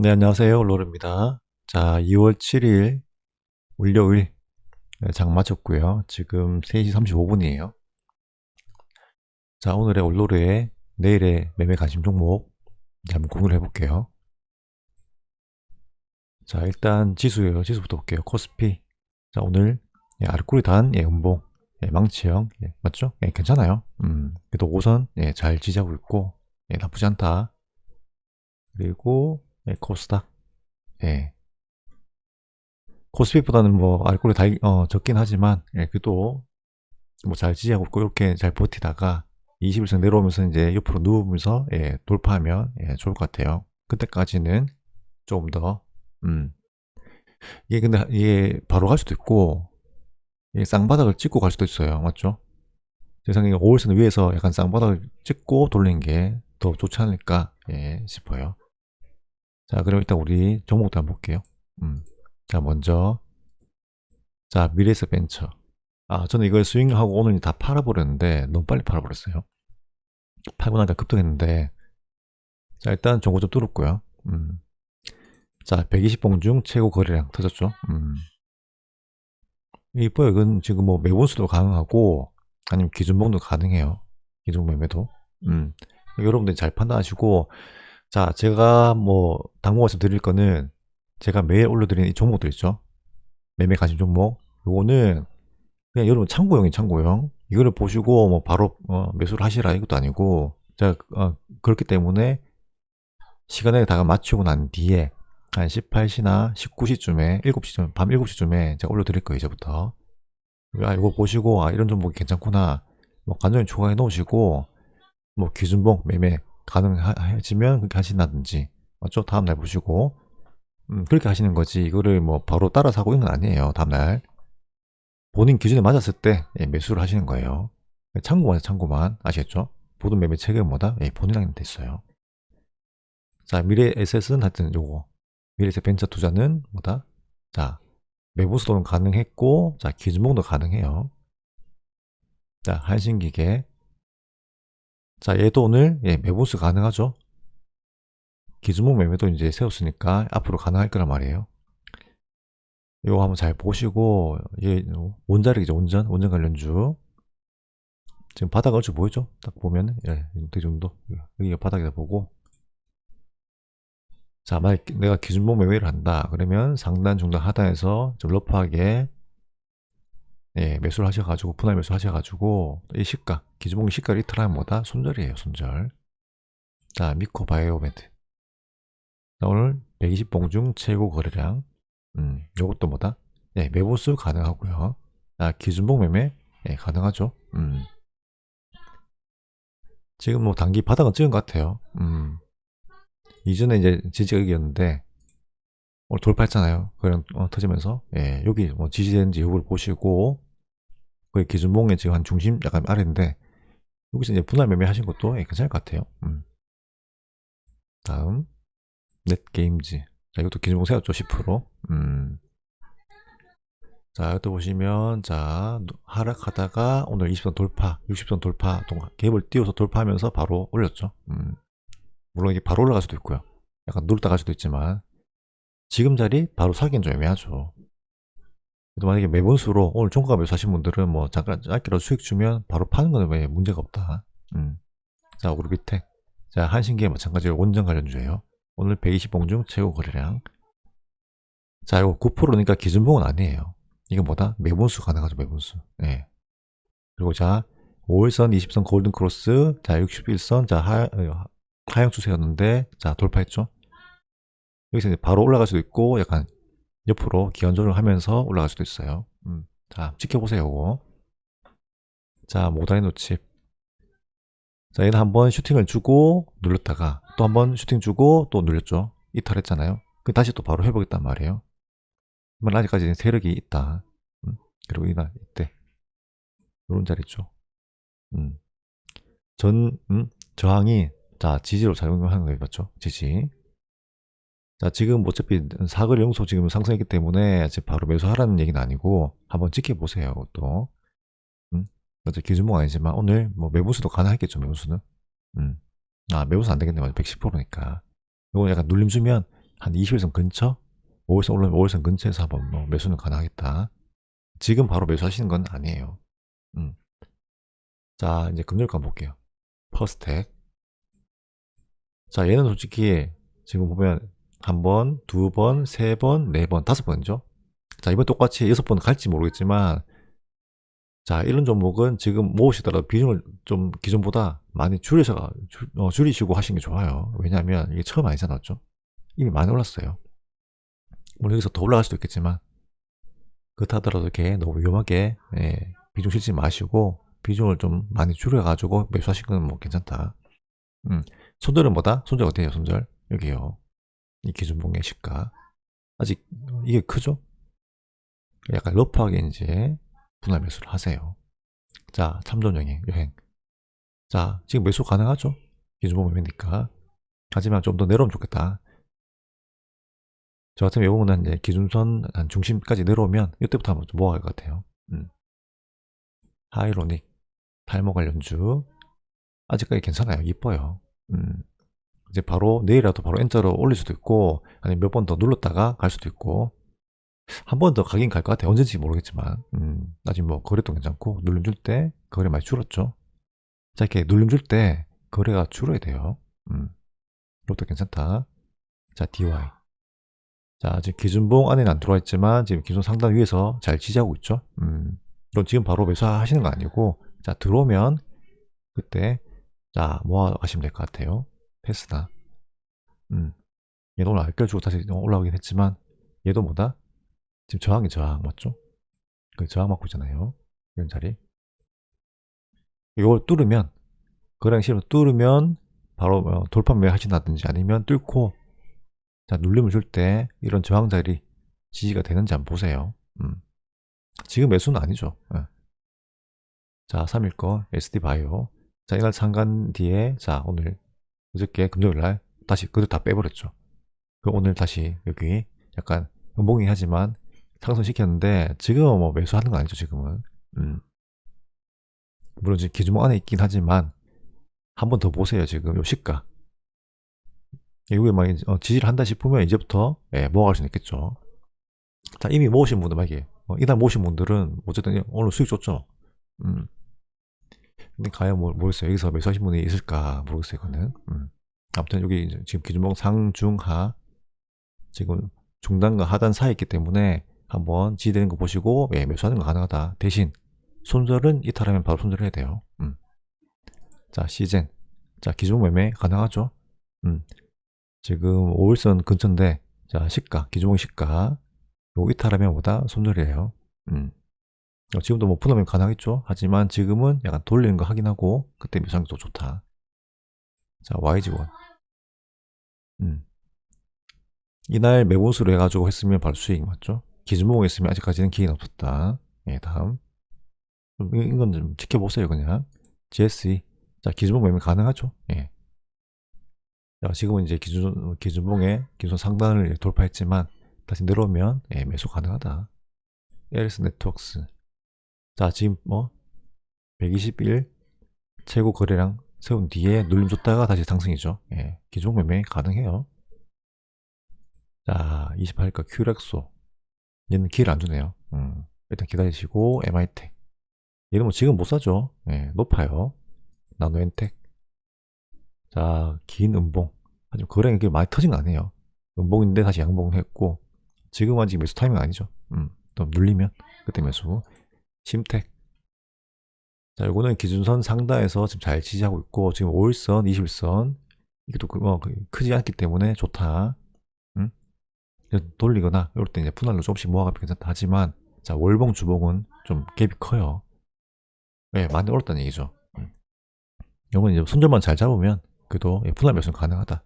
네, 안녕하세요. 로르입니다. 자, 2월 7일 월요일 네, 장 마쳤고요. 지금 3시 35분이에요. 자, 오늘의 올로르의 내일의 매매 관심 종목 한번 공유를 해볼게요. 자, 일단 지수예요. 지수부터 볼게요. 코스피. 자, 오늘 예, 아르코리단 예, 음봉 예, 망치형 예, 맞죠? 예, 괜찮아요. 음, 그래도 5선 예, 잘 지지하고 있고 예, 나쁘지 않다. 그리고 예, 코스닥 예. 코스피보다는 뭐 알코올이 달, 어, 적긴 하지만 예, 그래도 뭐 잘 지지하고 있고 이렇게 잘 버티다가 21선 내려오면서 이제 옆으로 누우면서 예, 돌파하면 예, 좋을 것 같아요. 그때까지는 조금 더 음. 이게 근데 이게 바로 갈 수도 있고 이게 쌍바닥을 찍고 갈 수도 있어요. 맞죠? 제 생각에 5일선 위에서 약간 쌍바닥을 찍고 돌리는 게 더 좋지 않을까 예, 싶어요. 자, 그럼 일단 우리 종목도 한번 볼게요. 음. 자, 먼저 자, 미래에서 벤처. 아, 저는 이걸 스윙하고 오늘 다 팔아버렸는데 너무 빨리 팔아버렸어요. 팔고 나니까 급등했는데 자, 일단 종고 좀 뚫었고요. 음. 자, 120봉 중 최고 거래량 터졌죠. 음. 이뻐요. 이건 지금 뭐 매분수도 가능하고 아니면 기준봉도 가능해요. 기준 매매도. 음. 여러분들이 잘 판단하시고 자, 제가 뭐 당목 말씀 드릴 거는 제가 매일 올려드리는 이 종목들 있죠. 매매 관심 종목. 요거는 그냥 여러분 참고용이 참고용. 이거를 보시고 뭐 바로 어, 매수를 하시라 이것도 아니고 제가 어, 그렇기 때문에 시간에 다가 맞추고 난 뒤에 한 18시나 19시쯤에 7시쯤 밤 7시쯤에 제가 올려드릴 거예요 이제부터. 아 이거 보시고 아 이런 종목이 괜찮구나. 뭐 간절히 추가해 놓으시고 뭐 기준봉 매매 가능해지면 그렇게 하신다든지 맞죠? 다음날 보시고 음, 그렇게 하시는 거지 이거를 뭐 바로 따라 사고 있는 건 아니에요 다음날 본인 기준에 맞았을 때 예, 매수를 하시는 거예요 참고만 참고만 아시겠죠? 모든 매매 책임은 뭐다? 예, 본인한테 있어요 자 미래 에셋은 하여튼 요거 미래 에셋 벤처 투자는 뭐다? 자 매부 수도는 가능했고 자 기준봉도 가능해요 자 한신기계 자, 얘도 오늘 예, 매보수 가능하죠. 기준목 매매도 이제 세웠으니까 앞으로 가능할 거란 말이에요. 이거 한번 잘 보시고 이게 원자력이죠. 원전, 원전 관련주. 지금 바닥 얼추 보이죠? 딱 보면 예, 이 정도 여기가 바닥이다 보고 자, 만약 내가 기준목 매매를 한다. 그러면 상단, 중단, 하단에서 좀 러프하게 예, 매수를 하셔가지고 분할 매수 하셔가지고 이 시가 기준봉 시가 리터라면 뭐다? 손절이에요 손절. 자 미코 바이오멘트 자, 오늘 120봉 중 최고 거래량. 음 요것도 뭐다? 예, 매보수 가능하고요. 자 기준봉 매매 예, 가능하죠? 음. 지금 뭐 단기 바닥은 찍은 것 같아요. 음. 이전에 이제 지지가 여기였는데 오늘 돌파했잖아요. 그냥 어, 터지면서. 예, 여기 뭐 지지되는지 여부를 보시고 그 기준봉에 지금 한 중심 약간 아래인데 여기서 이제 분할 매매 하신 것도 예, 괜찮을 것 같아요. 음. 다음 넷게임즈 자 이것도 기준봉 세웠죠 10% 음. 자 이것도 보시면 자 하락하다가 오늘 20선 돌파 60선 돌파 동안 갭을 띄워서 돌파하면서 바로 올렸죠 음. 물론 이게 바로 올라갈 수도 있고요 약간 누르다 갈 수도 있지만 지금 자리 바로 사기는 좀 애매하죠 만약에 매번수로 오늘 종가 매수 하신 분들은 뭐 잠깐 짧게라도 수익 주면 바로 파는 거는 왜 문제가 없다. 음. 자, 밑에. 자, 한신기에 마찬가지로 원전 관련주예요. 오늘 120봉 중 최고 거래량. 자, 이거 9%니까 기준봉은 아니에요. 이거 뭐다? 매분수 가능하죠, 매분수. 예. 그리고 자, 5일선, 20선 골든 크로스, 자, 61선, 자, 하, 어, 하향 추세였는데, 자, 돌파했죠? 여기서 이제 바로 올라갈 수도 있고, 약간 옆으로 기관 조정하면서 올라갈 수도 있어요. 음, 자, 지켜보세요. 이거. 자, 모다이노 칩. 자, 얘는 한번 슈팅을 주고 눌렀다가 또 한번 슈팅 주고 또 눌렸죠. 이탈했잖아요. 그 다시 또 바로 회복했단 말이에요. 그러면 아직까지 세력이 있다. 음, 그리고 이날 이때 이런 자리 있죠. 음. 전 음, 저항이 자 지지로 작용하는 거 맞죠? 지지. 자, 지금 어차피 사거리 용소 지금 상승했기 때문에 지금 바로 매수하라는 얘기는 아니고 한번 지켜보세요. 또. 음? 어차 기준목 아니지만 오늘 뭐 매부수도 가능하겠죠. 매부수는. 음. 아, 매부수 안 되겠네. 맞아. 110%니까. 이거 약간 눌림 주면 한 20일선 근처? 5일선 올라오면 5일선 근처에서 한번 뭐 매수는 가능하겠다. 지금 바로 매수하시는 건 아니에요. 음. 자, 이제 금요일간 볼게요. 퍼스텍. 자, 얘는 솔직히 지금 보면 한 번, 두 번, 세 번, 네 번, 다섯 번이죠. 자, 이번 똑같이 여섯 번 갈지 모르겠지만, 자, 이런 종목은 지금 모으시더라도 비중을 좀 기존보다 많이 줄이셔가, 줄, 어, 줄이시고 하시는 게 좋아요. 왜냐하면 이게 처음 아니잖아요. 이미 많이 올랐어요. 물론 여기서 더 올라갈 수도 있겠지만, 그렇다 하더라도 이렇게 너무 위험하게, 예, 비중 실지 마시고, 비중을 좀 많이 줄여가지고 매수하시는 건뭐 괜찮다. 음, 손절은 뭐다? 손절 어디에요, 손절? 여기요. 이 기준봉의 시가. 아직, 이게 크죠? 약간 러프하게 이제 분할 매수를 하세요. 자, 참전 여행, 여행. 자, 지금 매수 가능하죠? 기준봉 매매니까. 하지만 좀 더 내려오면 좋겠다. 저 같은 경우는 이제 기준선 한 중심까지 내려오면 이때부터 한번 좀 모아갈 것 같아요. 음. 하이로닉, 탈모 관련주. 아직까지 괜찮아요. 이뻐요. 음. 이제 바로 내일이라도 바로 N자로 올릴 수도 있고, 아니면 몇 번 더 눌렀다가 갈 수도 있고, 한 번 더 가긴 갈 것 같아요. 언제인지 모르겠지만, 음, 아직 뭐 거래도 괜찮고, 눌림 줄 때 거래 많이 줄었죠. 자, 이렇게 눌림 줄 때 거래가 줄어야 돼요. 음, 이것도 괜찮다. 자, DY. 자, 지금 기준봉 안에는 안 들어와 있지만, 지금 기존 상단 위에서 잘 지지하고 있죠. 음, 이건 지금 바로 매수하시는 거 아니고, 자, 들어오면, 그때, 자, 모아 가시면 될 것 같아요. 테스나. 음, 얘도 오늘 알결 주고 다시 올라오긴 했지만, 얘도 뭐다? 지금 저항이 저항, 맞죠? 그 저항 맞고 있잖아요. 이런 자리. 이걸 뚫으면, 거래량 실로 뚫으면, 바로 어, 돌파 매매 하신다든지 아니면 뚫고, 자, 눌림을 줄 때 이런 저항 자리 지지가 되는지 한번 보세요. 음. 지금 매수는 아니죠. 예. 자, 3일 거 SD 바이오. 자, 이날 상간 뒤에 자, 오늘 어저께 금요일 날 다시 그들 다 빼버렸죠. 그 오늘 다시 여기 약간 음봉이 하지만 상승시켰는데 지금은 뭐 매수하는 거 아니죠, 지금은. 음. 물론 지금 기준목 안에 있긴 하지만 한 번 더 보세요, 지금 요 시가. 이게 막 어, 지지를 한다 싶으면 이제부터 예, 모아갈 수 있겠죠. 자, 이미 모으신 분들, 만약에 어, 이날 모으신 분들은 어쨌든 오늘 수익 줬죠. 음. 근데 과연 뭐, 모르겠어요. 여기서 매수하신 분이 있을까 모르겠어요. 이거는. 음. 아무튼 여기 지금 기준봉 상중하 지금 중단과 하단 사이에 있기 때문에 한번 지지되는 거 보시고 예, 매수하는 거 가능하다. 대신 손절은 이탈하면 바로 손절해야 돼요. 음. 자 시젠 자 기준 매매 가능하죠. 음. 지금 5일선 근처인데 자 시가 기준봉 시가 요 이탈하면 보다 손절이에요. 음. 어, 지금도 뭐 푸너면 가능하겠죠. 하지만 지금은 약간 돌리는 거 확인하고 그때 매수하는 게 더 좋다. 자 YG1 음. 이날 매보수로 해가지고 했으면 바로 수익 맞죠? 기준봉에 있으면 아직까지는 기회는 없었다. 예, 다음. 이건 좀 지켜보세요, 그냥. GSE. 자, 기준봉 매매 가능하죠? 예. 자, 지금은 이제 기준, 기준봉에 기존 상단을 돌파했지만, 다시 내려오면, 예, 매수 가능하다. 에리스 네트워크스. 자, 지금 뭐, 121 최고 거래량 세운 뒤에 눌림 줬다가 다시 상승이죠. 예, 기존 매매 가능해요. 자, 28일가 큐렉소. 얘는 기회를 안 주네요. 음, 일단 기다리시고, MI텍. 얘는 뭐 지금 못 사죠. 예, 높아요. 나노엔텍. 자, 긴 음봉. 하지만 거래량이 많이 터진 거 아니에요. 음봉인데 다시 양봉을 했고, 지금은 아직 매수 타이밍 아니죠. 음, 또 눌리면, 그때 매수. 심텍. 자, 요거는 기준선 상단에서 지금 잘 지지하고 있고, 지금 5일선, 21선, 이게 또 그, 어, 크지 않기 때문에 좋다. 음? 돌리거나, 이럴 때 이제 분할로 조금씩 모아가면 괜찮다. 하지만, 자, 월봉, 주봉은 좀 갭이 커요. 네, 많이 올랐다는 얘기죠. 음. 요건 이제 손절만 잘 잡으면, 그래도 분할 매수는 가능하다.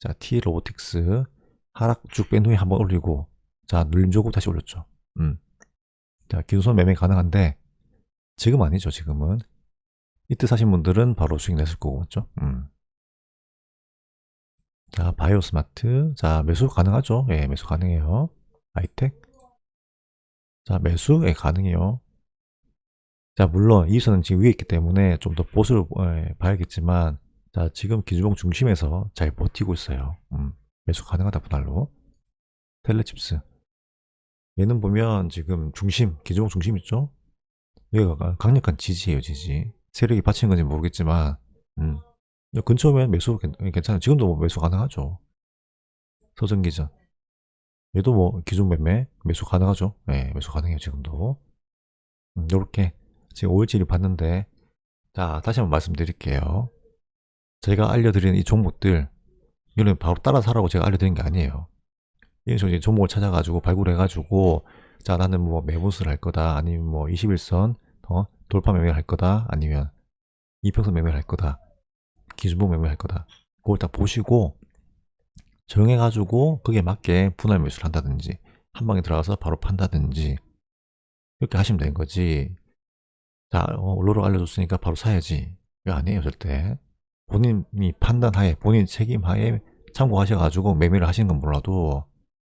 자, T 로보틱스, 하락 쭉 뺀 후에 한번 올리고, 자, 눌림 주고 다시 올렸죠. 음. 자, 기준선 매매 가능한데, 지금 아니죠, 지금은. 이때 사신 분들은 바로 수익 냈을 거고, 맞죠? 음. 자, 바이오 스마트. 자, 매수 가능하죠? 예, 매수 가능해요. 하이텍. 자, 매수, 예, 가능해요. 자, 물론 이선은 지금 위에 있기 때문에 좀 더 보수를 예, 봐야겠지만, 자, 지금 기준봉 중심에서 잘 버티고 있어요. 음. 매수 가능하다 분할로. 텔레칩스. 얘는 보면 지금 중심, 기존 중심 있죠? 여기가 강력한 지지예요, 지지. 세력이 받친 건지 모르겠지만, 음. 근처면 매수 괜- 괜찮아요. 지금도 뭐 매수 가능하죠. 서전기전. 얘도 뭐 기존 매매 매수 가능하죠. 네, 매수 가능해요, 지금도. 음, 요렇게 지금 5일치를 봤는데, 자, 다시 한번 말씀드릴게요. 제가 알려드리는 이 종목들, 이거는 바로 따라 사라고 제가 알려드린 게 아니에요. 이런 식으로 이제 종목을 찾아가지고 발굴해가지고, 자, 나는 뭐 매분수를 할 거다, 아니면 뭐 21선, 어, 돌파 매매를 할 거다, 아니면 이평선 매매를 할 거다, 기준봉 매매를 할 거다. 그걸 다 보시고, 정해가지고, 그게 맞게 분할 매수를 한다든지, 한 방에 들어가서 바로 판다든지, 이렇게 하시면 되는 거지. 자, 어, 올로로 알려줬으니까 바로 사야지. 이거 아니에요, 절대. 본인이 판단하에, 본인 책임하에 참고하셔가지고 매매를 하시는 건 몰라도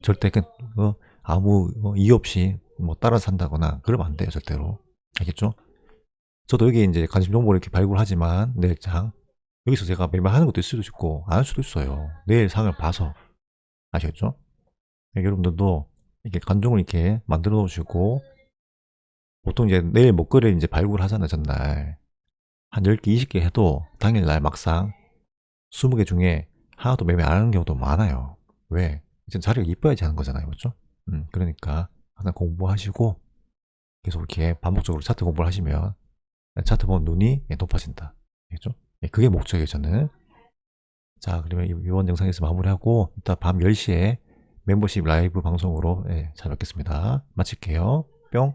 절대 그, 어, 아무 어, 이유 없이 뭐 따라 산다거나 그러면 안 돼요, 절대로. 알겠죠? 저도 여기 이제 관심 정보를 이렇게 발굴하지만 내일장 여기서 제가 매매하는 것도 있을 수도 있고 안 할 수도 있어요. 내일 상을 봐서 아시겠죠? 네, 여러분들도 이렇게 간종을 이렇게 만들어 놓으시고 보통 이제 내일 목걸이를 이제 발굴하잖아요, 전날. 한 10개, 20개 해도 당일날 막상 20개 중에 하나도 매매 안 하는 경우도 많아요. 왜? 이제 자리가 이뻐야지 하는 거잖아요, 맞죠? 음, 그러니까 항상 공부하시고 계속 이렇게 반복적으로 차트 공부를 하시면 차트 보면 눈이 예, 높아진다. 알겠죠? 예, 그게 목적이에요, 저는. 자, 그러면 이- 이번 영상에서 마무리하고 이따 밤 10시에 멤버십 라이브 방송으로 예, 찾아뵙겠습니다. 마칠게요. 뿅.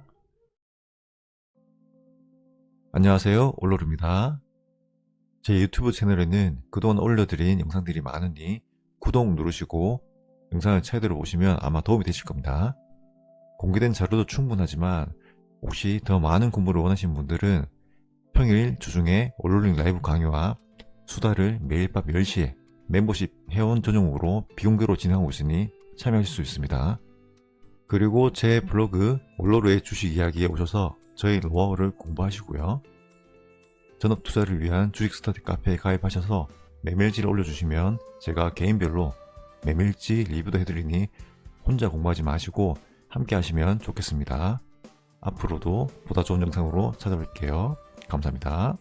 안녕하세요. 올로르입니다. 제 유튜브 채널에는 그동안 올려드린 영상들이 많으니 구독 누르시고 영상을 최대로 보시면 아마 도움이 되실 겁니다. 공개된 자료도 충분하지만 혹시 더 많은 공부를 원하시는 분들은 평일 주중에 올로링 라이브 강의와 수다를 매일 밤 10시에 멤버십 회원 전용으로 비공개로 진행하고 있으니 참여하실 수 있습니다. 그리고 제 블로그 올로르의 주식 이야기에 오셔서 저희 노하우를 공부하시고요. 전업 투자를 위한 주식 스터디 카페에 가입하셔서 메밀지를 올려주시면 제가 개인별로 메밀지 리뷰도 해드리니 혼자 공부하지 마시고 함께 하시면 좋겠습니다. 앞으로도 보다 좋은 영상으로 찾아뵐게요. 감사합니다.